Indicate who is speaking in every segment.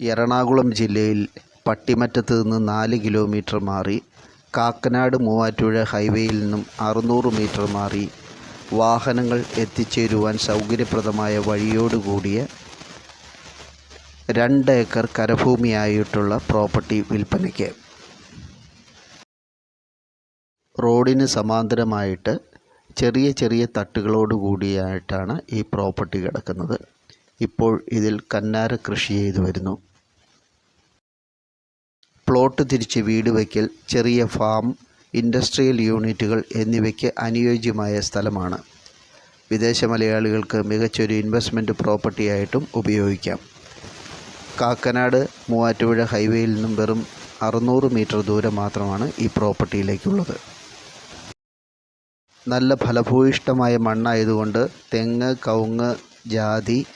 Speaker 1: എറണാകുളം ജില്ലയിൽ പട്ടിമറ്റത്ത് നിന്ന് നാല് കിലോമീറ്റർ മാറി കാക്കനാട് മൂവാറ്റുപുഴ ഹൈവേയിൽ നിന്നും അറുന്നൂറ് മീറ്റർ മാറി വാഹനങ്ങൾ എത്തിച്ചേരുവാൻ സൗകര്യപ്രദമായ വഴിയോട് കൂടിയ രണ്ട് ഏക്കർ കരഭൂമിയായിട്ടുള്ള പ്രോപ്പർട്ടി വിൽപ്പനയ്ക്ക്. റോഡിന് സമാന്തരമായിട്ട് ചെറിയ ചെറിയ തട്ടുകളോട് കൂടിയായിട്ടാണ് ഈ പ്രോപ്പർട്ടി കിടക്കുന്നത്. ഇപ്പോൾ ഇതിൽ കന്നാര കൃഷി ചെയ്തു വരുന്നു. പ്ലോട്ട് തിരിച്ച് വീട് വയ്ക്കൽ ചെറിയ ഫാം ഇൻഡസ്ട്രിയൽ യൂണിറ്റുകൾ എന്നിവയ്ക്ക് അനുയോജ്യമായ സ്ഥലമാണ്. വിദേശ മലയാളികൾക്ക് മികച്ചൊരു ഇൻവെസ്റ്റ്മെന്റ് പ്രോപ്പർട്ടിയായിട്ടും ഉപയോഗിക്കാം. കാക്കനാട് മൂവാറ്റുപുഴ ഹൈവേയിൽ നിന്നും വെറും അറുന്നൂറ് മീറ്റർ ദൂരം മാത്രമാണ് ഈ പ്രോപ്പർട്ടിയിലേക്കുള്ളത്. നല്ല ഫലഭൂയിഷ്ടമായ മണ്ണായതുകൊണ്ട് തെങ്ങ് കവുങ്ങ് ജാതി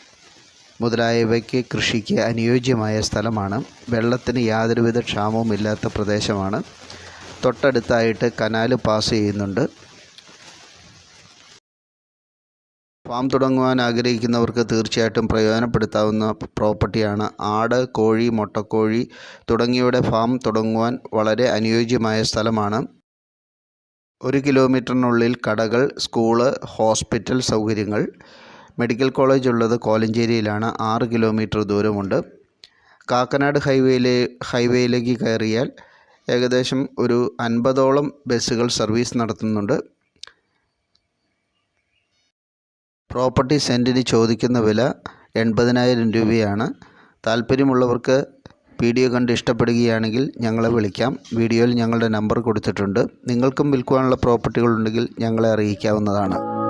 Speaker 1: മുതലായവയ്ക്ക് കൃഷിക്ക് അനുയോജ്യമായ സ്ഥലമാണ്. വെള്ളത്തിന് യാതൊരുവിധ ക്ഷാമവും ഇല്ലാത്ത പ്രദേശമാണ്. തൊട്ടടുത്തായിട്ട് കനാൽ പാസ് ചെയ്യുന്നുണ്ട്. ഫാം തുടങ്ങുവാൻ ആഗ്രഹിക്കുന്നവർക്ക് തീർച്ചയായിട്ടും പ്രയോജനപ്പെടുത്താവുന്ന പ്രോപ്പർട്ടിയാണ്. ആട് കോഴി മുട്ടക്കോഴി തുടങ്ങിയവയുടെ ഫാം തുടങ്ങുവാൻ വളരെ അനുയോജ്യമായ സ്ഥലമാണ്. ഒരു കിലോമീറ്ററിനുള്ളിൽ കടകൾ സ്കൂൾ ഹോസ്പിറ്റൽ സൗകര്യങ്ങൾ മെഡിക്കൽ കോളേജ് ഉള്ളത് കോലഞ്ചേരിയിലാണ്. ആറ് കിലോമീറ്റർ ദൂരമുണ്ട്. കാക്കനാട് ഹൈവേയിലെ ഹൈവേയിലേക്ക് കയറിയാൽ ഏകദേശം ഒരു അൻപതോളം ബസ്സുകൾ സർവീസ് നടത്തുന്നുണ്ട്. പ്രോപ്പർട്ടി സെന്റിന് ചോദിക്കുന്ന വില എൺപതിനായിരം രൂപയാണ്. താല്പര്യമുള്ളവർക്ക് വീഡിയോ കണ്ട് ഇഷ്ടപ്പെടുകയാണെങ്കിൽ ഞങ്ങളെ വിളിക്കാം. വീഡിയോയിൽ ഞങ്ങളുടെ നമ്പർ കൊടുത്തിട്ടുണ്ട്. നിങ്ങൾക്കും വിൽക്കുവാനുള്ള പ്രോപ്പർട്ടികളുണ്ടെങ്കിൽ ഞങ്ങളെ അറിയിക്കാവുന്നതാണ്.